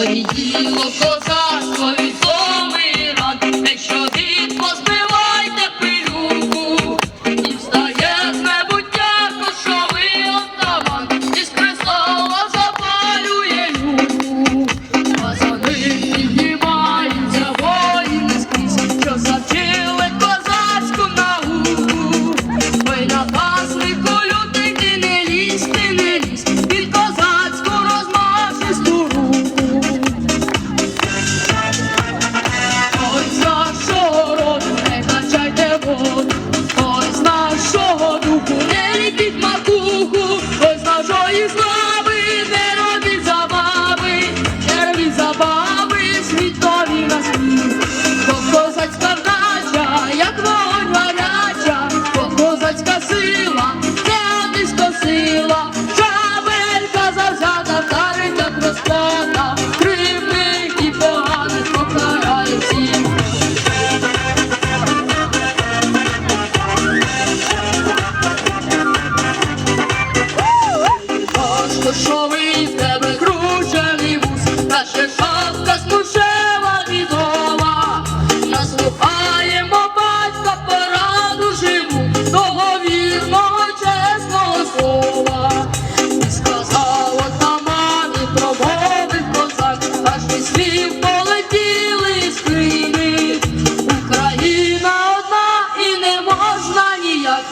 When you go Кошовий з тебе кручений вуз, ще шапка смушева відома. Наслухаємо батька пораду живу, того вірного, слова. І сказала та мамі промовив козак, аж і слів полетіли скрини. Україна одна і не можна ніяк.